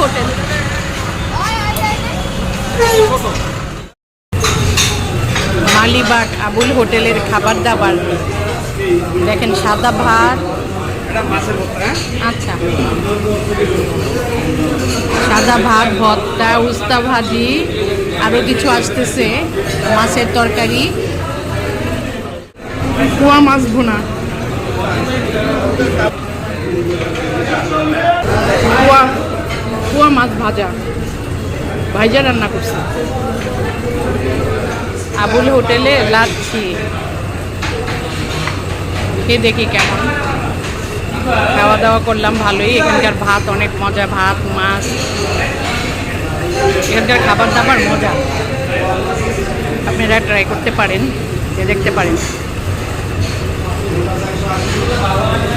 Hotel. Malibagh Abul হোটেলের খাবার দাবার। দেখেন সাদা ভাত। আচ্ছা। সাদা ভাত ভত্তা উস্তা ভাজি, আরও কিছু আসতেছে, মাছের তরকারি। কুয়া মাছ ভুনা। কুয়া মাছ ভাজা। ভাইজা রান্না করছে। আবুল হোটেলে লাচ্ছি। খেয়ে দেখি কেমন। খাওয়া দাওয়া করলাম ভালোই। এখানকার ভাত অনেক মজা, ভাত, মাছ। এখানকার খাবার দাবার মজা। আপনারা ট্রাই করতে পারেন, দেখতে পারেন।